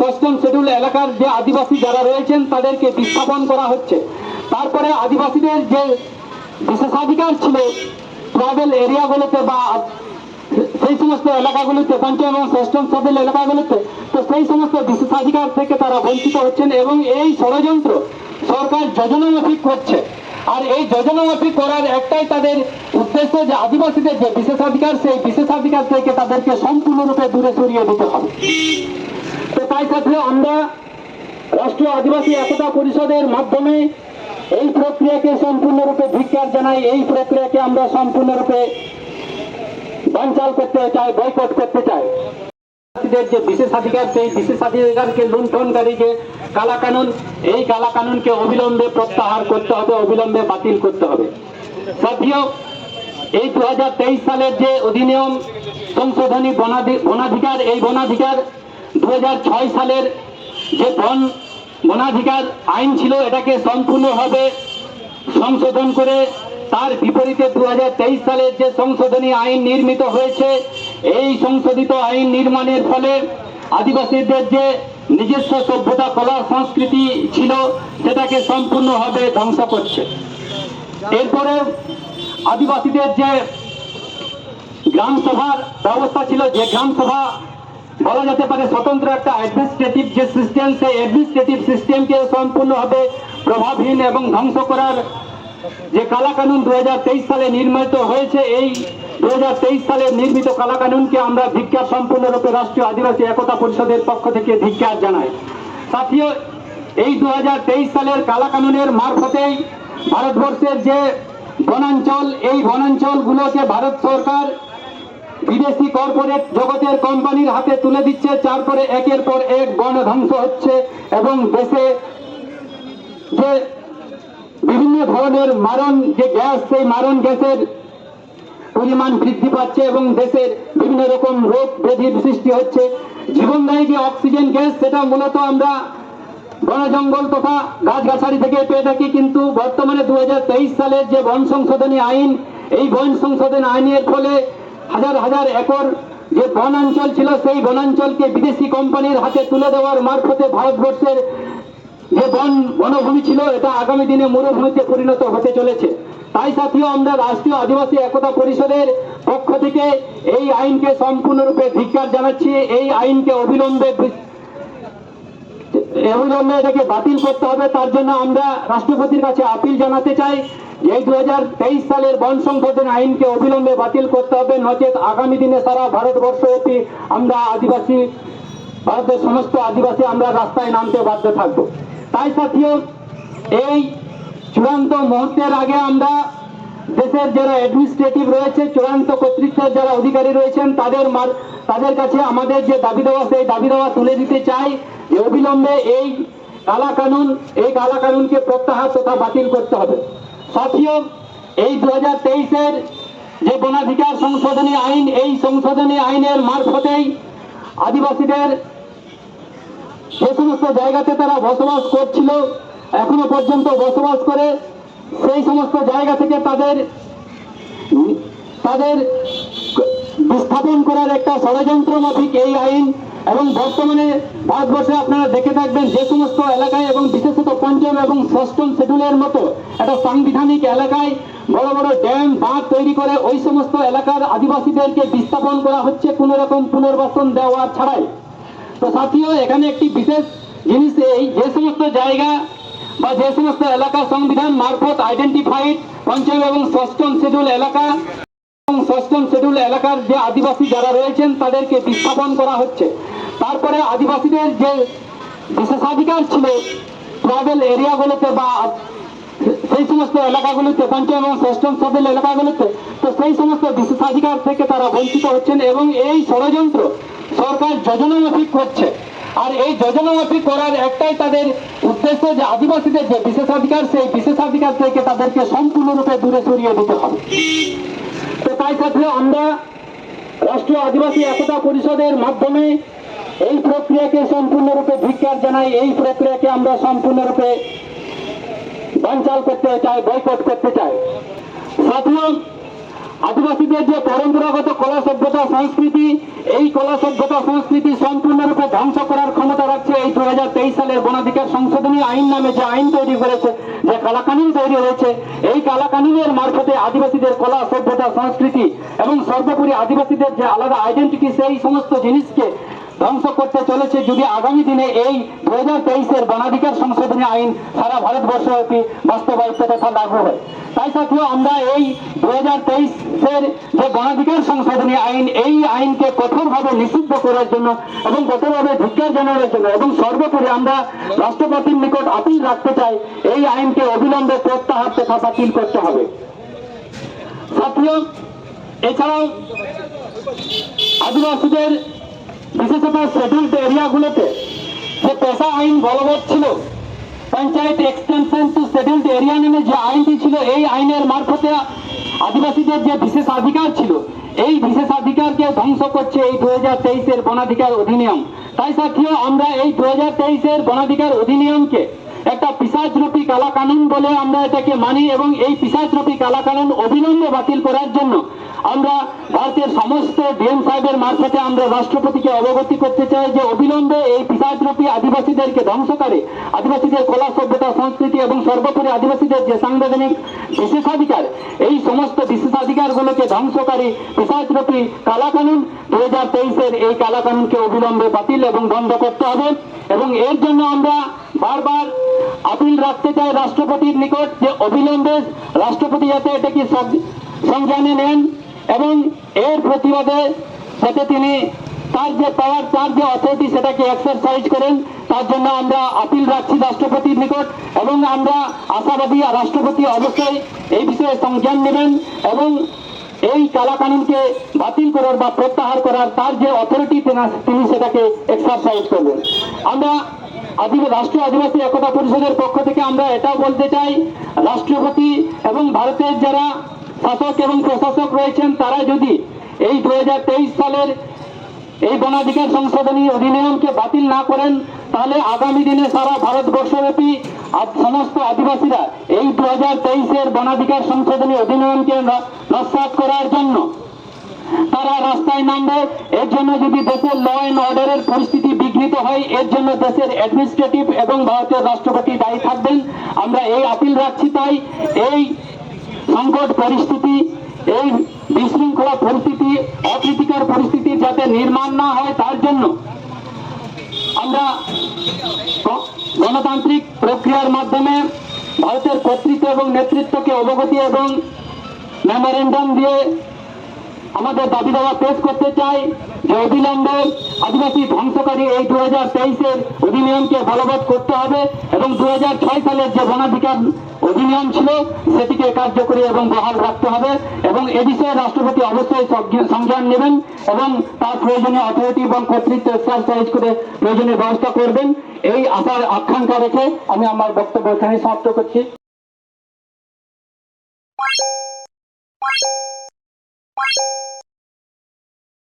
ষষ্ঠম schedule এলাকার যে আদিবাসী যারা রয়েছেন, তাদেরকে বিস্থাপন করা হচ্ছে। তারপরে আদিবাসীদের যে বিশেষাধিকার ছিল ট্রাভেল এরিয়াগুলোতে বা সেই সমস্ত এলাকাগুলিতে পঞ্চম এবং ষষ্ঠম শিডিউল এলাকাগুলিতে, তো সেই সমস্ত বিশেষাধিকার থেকে তারা বঞ্চিত হচ্ছেন এবং এই ষড়যন্ত্র সরকার যোজনামাফিক করছে। আর এই যোজনামাফিক করার একটাই তাদের উদ্দেশ্য যে আদিবাসীদের যে বিশেষাধিকার, সেই বিশেষাধিকার থেকে তাদেরকে সম্পূর্ণরূপে দূরে সরিয়ে দিতে হবে। তো তাই সাথে আমরা রাষ্ট্রীয় আদিবাসী একতা পরিষদের মাধ্যমে এই প্রক্রিয়াকে সম্পূর্ণরূপে ধিক্কার জানাই, এই প্রক্রিয়াকে আমরা সম্পূর্ণরূপে বানচাল করতে চাই বয়কট করতে চাই। যে বিশেষাধিকার সেই বিশেষাধিকারকে লুণ্ঠনকারী যে কালা কানুন এই কালা কানুনকে অবিলম্বে প্রত্যাহার করতে হবে, অবিলম্বে বাতিল করতে হবে। সাথীয় এই দু হাজার তেইশ সালের যে অধিনিয়ম, সংশোধনী বনাধি- বনাধিকার, এই বনাধিকার দু হাজার ছয় সালের যে বন বনাধিকার আইন ছিল, এটাকে সম্পূর্ণভাবে সংশোধন করে তার বিপরীতে দু হাজার তেইশ সালের যে সংশোধনী আইন নির্মিত হয়েছে, এই সংশোধিত আইন নির্মাণের ফলে আদিবাসীদের যে নিজস্ব সভ্যতা, কলা, সংস্কৃতি ছিল, সেটাকে সম্পূর্ণভাবে ধ্বংস করছে। এরপরে আদিবাসীদের যে গ্রাম সভার ব্যবস্থা ছিল, যে গ্রাম সভা বলা যেতে পারে স্বতন্ত্র একটা অ্যাডমিনিস্ট্রেটিভ যে সিস্টেম সেই অ্যাডমিনিস্ট্রেটিভ সিস্টেমকে সম্পূর্ণভাবে প্রভাবহীন এবং ধ্বংস করার যে কালা কানুন দু সালে নির্মিত হয়েছে, এই দুহাজার তেইশ সালে নির্মিত কালাকানুনকে আমরা ধিক্কার সম্পূর্ণরূপে রাষ্ট্রীয় আদিবাসী একতা পরিষদের পক্ষ থেকে ধিক্কার জানাই। সাথীয় এই দু হাজার তেইশ সালের কালাকানুনের মারফতেই ভারতবর্ষের যে বনাঞ্চল, এই বনাঞ্চলগুলোকে ভারত সরকার বিদেশি কর্পোরেট জগতের কোম্পানির হাতে তুলে দিচ্ছে তারপরে একের পর এক বন ধ্বংস হচ্ছে এবং দেশে যে বিভিন্ন ধরনের মারণ, যে গ্যাস, সেই মারণ গ্যাসের পরিমাণ বৃদ্ধি পাচ্ছে এবং দেশের বিভিন্ন রকম রোগ ব্যাধির সৃষ্টি হচ্ছে। জীবনদায়ী যে অক্সিজেন গ্যাস, সেটা মূলত আমরা বন জঙ্গল তথা গাছগাছালি থেকে পেয়ে থাকি, কিন্তু বর্তমানে দু হাজার তেইশ সালের যে বন সংশোধনী আইন, এই বন সংশোধনী আইনের ফলে হাজার হাজার একর যে বনাঞ্চল ছিল, সেই বনাঞ্চলকে বিদেশি কোম্পানির হাতে তুলে দেওয়ার মারফতে ভারতবর্ষের যে বন বনভূমি ছিল, এটা আগামী দিনে মরুভূমিতে পরিণত হতে চলেছে। তাই সাথীয় আমরা রাষ্ট্রীয় আদিবাসী একতা পরিষদের পক্ষ থেকে এই আইনকে সম্পূর্ণরূপে ধিক্কার জানাচ্ছি। এই আইনকে অবিলম্বে অবিলম্বে এটাকে বাতিল করতে হবে। তার জন্য আমরা রাষ্ট্রপতির কাছে আপিল জানাতে চাই। এই দু হাজার তেইশ সালের বন সংশোধন আইনকে অবিলম্বে বাতিল করতে হবে। নচেত আগামী দিনে সারা ভারতবর্ষব্যাপী আমরা আদিবাসী, ভারতের সমস্ত আদিবাসী আমরা রাস্তায় নামতে বাধ্য থাকব। তাই সাথীয় এই চূড়ান্ত মুহূর্তের আগে আমরা দেশের যারা অ্যাডমিনিস্ট্রেটিভ রয়েছে, চূড়ান্ত কর্তৃত্বের যারা অধিকারী রয়েছেন, তাদের তাদের কাছে আমাদের যে দাবি দেওয়া, সেই দাবি দেওয়া তুলে দিতে চাই যে অবিলম্বে এই কালা কানুন এই কালা কানুনকে প্রত্যাহার তথা বাতিল করতে হবে। সাথীয়, এই দু হাজার তেইশের যে বনাধিকার সংশোধনী আইন, এই সংশোধনী আইনের মারফতেই আদিবাসীদের যে সমস্ত জায়গাতে তারা বসবাস করছিল, এখনও পর্যন্ত বসবাস করে, সেই সমস্ত জায়গা থেকে তাদের তাদের বিস্থাপন করার একটা ষড়যন্ত্র মাফিক এই আইন এবং বর্তমানে ভারতবর্ষে আপনারা দেখে থাকবেন যে সমস্ত এলাকায় এবং বিশেষত পঞ্চম এবং ষষ্ঠম শিডিউলের মতো একটা সাংবিধানিক এলাকায় বড় বড় ড্যাম, বাঁধ তৈরি করে ওই সমস্ত এলাকার আদিবাসীদেরকে বিস্থাপন করা হচ্ছে কোনো রকম পুনর্বাসন দেওয়ার ছাড়াই। তো সাথীয় এখানে একটি বিশেষ জিনিস এই, যে সমস্ত জায়গা বা যে সমস্ত এলাকা সংবিধান মারফত আইডেন্টিফাইড পঞ্চম এবং ষষ্ঠম শিডিউল এলাকা এবং ষষ্ঠম শিডিউল এলাকার যে আদিবাসী যারা রয়েছেন তাদেরকে বিস্থাপন করা হচ্ছে। তারপরে আদিবাসীদের যে বিশেষাধিকার ছিল ট্রাভেল এরিয়াগুলোতে বা সেই সমস্ত এলাকাগুলিতে, পঞ্চম এবং ষষ্ঠম এলাকাগুলিতে, তো সেই সমস্ত বিশেষাধিকার থেকে তারা বঞ্চিত হচ্ছেন এবং এই ষড়যন্ত্র সরকার যোজনামাফিক করছে। আর এই যোজনামাফিক করার একটাই তাদের উদ্দেশ্য যে আদিবাসীদের যে বিশেষাধিকার, সেই বিশেষাধিকার থেকে তাদেরকে সম্পূর্ণরূপে দূরে সরিয়ে দিতে হবে। তো তাই সাথে আমরা রাষ্ট্রীয় আদিবাসী একতা পরিষদের মাধ্যমে এই প্রক্রিয়াকে সম্পূর্ণরূপে ধিক্কার জানাই, এই প্রক্রিয়াকে আমরা সম্পূর্ণরূপে বঞ্চাল করতে চাই বয়কট করতে চাই। সাধারণ আদিবাসীদের যে পরম্পরাগত কলা সভ্যতা সংস্কৃতি, এই কলা সভ্যতা সংস্কৃতি সম্পূর্ণরূপে ধ্বংস করার ক্ষমতা রাখছে এই দু হাজার তেইশ সালের বনাধিকার সংশোধনী। আইন নামে যে আইন তৈরি করেছে, যে কালাকানুন তৈরি হয়েছে, এই কালাকানুনের মারফতে আদিবাসীদের কলা, সভ্যতা, সংস্কৃতি এবং সর্বোপরি আদিবাসীদের যে আলাদা আইডেন্টিটি সেই সমস্ত জিনিসকে ধ্বংস করতে চলেছে যদি আগামী দিনে এই দু হাজার তেইশের বনাধিকার সংশোধনী আইন সারা ভারতবর্ষব্যাপী বাস্তবায়িত তথা লাগু হয়। তাই সাথেও আমরা এই দু হাজার তেইশের যে বনাধিকার সংশোধনী আইন, এই আইনকে কঠোরভাবে নিষিদ্ধ করার জন্য এবং কঠোরভাবে ধিক্কার জানানোর জন্য এবং সর্বোপরি আমরা রাষ্ট্রপতির নিকট আপিল রাখতে চাই এই আইনকে অবিলম্বে প্রত্যাহার তথা বাতিল করতে হবে। এছাড়াও আদিবাসীদের, বিশেষত সেটেলড এরিয়াগুলোতে যে পেশা আইন বলবৎ ছিল, panchayat extension to settled area নামে যে আইনটি ছিল, এই আইনের মারফতে আদিবাসীদের যে বিশেষ অধিকার ছিল এই বিশেষাধিকারকে ধ্বংস করছে এই দু হাজার তেইশের বনাধিকার অধিনিয়ম। তাই সাথীয় আমরা এই দু হাজার তেইশের বনাধিকার অধিনিয়মকে একটা পিসাজরূপী কালা কানুন বলে আমরা এটাকে মানি এবং এই পিসাজরূপী কালা কানুন অবিলম্বে বাতিল করার জন্য আমরা ভারতের সমস্ত ডিএম সাহেবের মারফতে আমরা রাষ্ট্রপতিকে অবগতি করতে চাই যে অবিলম্বে এই পিসাজরূপী আদিবাসীদেরকে ধ্বংস করে, আদিবাসীদের কলা সভ্যতা, সংস্কৃতি এবং সর্বোপরি আদিবাসীদের যে সাংবিধানিক বিশেষাধিকার, এই সমস্ত বিশেষাধিকারগুলোকে ধ্বংসকারী পিসাজরূপী কালা কানুন দু হাজার তেইশের এই কালা কানুনকে অবিলম্বে বাতিল এবং বন্ধ করতে হবে এবং এর জন্য আমরা বারবার আপিল রাখতে চাই রাষ্ট্রপতির নিকট যে অবিলম্বে রাষ্ট্রপতি যাতে এটাকে সংজ্ঞানে নেন এবং এর প্রতিবাদে যাতে তিনি তার যে পাওয়ার, তার যে অথরিটি সেটাকে এক্সারসাইজ করেন, তার জন্য আমরা আপিল রাখছি রাষ্ট্রপতির নিকট এবং আমরা আশাবাদী রাষ্ট্রপতি অবশ্যই এই বিষয়ে সংজ্ঞান নেবেন এবং এই কালা কানুনকে বাতিল করার বা প্রত্যাহার করার তার যে অথরিটি তিনি সেটাকে এক্সারসাইজ করবেন। আমরা আদিবাসী রাষ্ট্রীয় আদিবাসী একতা পরিষদের পক্ষ থেকে আমরা এটাও বলতে চাই, রাষ্ট্রপতি এবং ভারতের যারা শাসক এবং প্রশাসক রয়েছেন, তারা যদি এই দু হাজার তেইশ সালের এই বনাধিকার সংশোধনী অধিনিয়মকে বাতিল না করেন, তাহলে আগামী দিনে সারা ভারতবর্ষব্যাপী সমস্ত আদিবাসীরা এই দু হাজার তেইশের বনাধিকার সংশোধনী অধিনিয়মকে ন- করার জন্য তারা রাস্তায় নামবে। এর জন্য যদি দেশের ল অ্যান্ড অর্ডারের পরিস্থিতি বিঘ্নিত হয়। এর জন্য দেশের অ্যাডমিনিস্ট্রেটিভ এবং ভারতের রাষ্ট্রপতি দায়ী থাকবেন। আমরা এই আপিল রাখছি তাই এই সংকট পরিস্থিতি, এই বিশৃঙ্খলা পরিস্থিতি, অপ্রীতিকর পরিস্থিতি যাতে নির্মাণ না হয় তার জন্য আমরা গণতান্ত্রিক প্রক্রিয়ার মাধ্যমে ভারতের কর্তৃত্ব এবং নেতৃত্বকে অবগতি এবং মেমোরেন্ডাম দিয়ে আমাদের দাবি দাওয়া পেশ করতে চাই যে অবিলম্বে আদিবাসী ধ্বংসকারী এই দু হাজার তেইশের অধিনিয়মকে বলবৎ করতে হবে এবং দু হাজার ছয় সালের যে বনাধিকার অধিনিয়ম ছিল, সেটিকে কার্যকরী এবং বহাল রাখতে হবে এবং এ বিষয়ে রাষ্ট্রপতি অবশ্যই সংজ্ঞা- সংজ্ঞান নেবেন এবং তার প্রয়োজনীয় অথরিটি এবং কর্তৃত্ব এক্সারসাইজ করে প্রয়োজনীয় ব্যবস্থা করবেন। এই আশার আকাঙ্ক্ষা রেখে আমি আমার বক্তব্য এখানে সমাপ্ত করছি।